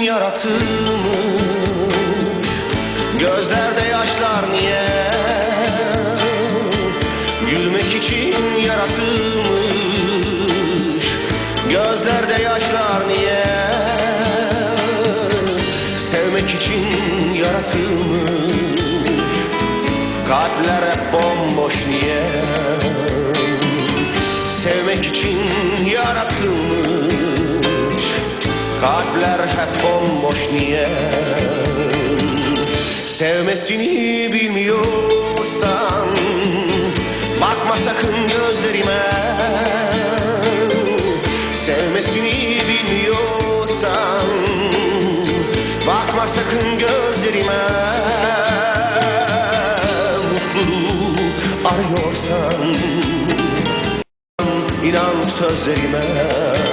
yaratılmış Gözlerde yaşlar niye? Gülmek için yaratılmış. Gözlerde yaşlar niye? Sevmek için yaratılmış. Kalpler hep bomboş niye? Sevmek için yaratılmış Kalpler hep bomboş niye? Sevmesini bilmiyorsan Bakma sakın gözlerime. Sevmesini bilmiyorsan Bakma sakın gözlerime. Mutluluğu arıyorsan İnan sözlerime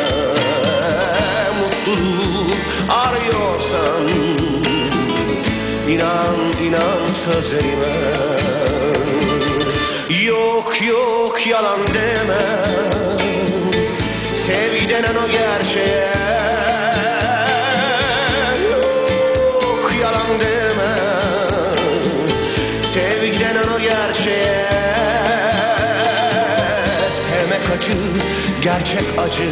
Arıyorsan. İnan inan sözlerime. Yok yok yalan deme. Sevgi denen o gerçeğe. Yok yalan deme. Sevgi o gerçeğe. Sevmek acı, gerçek acı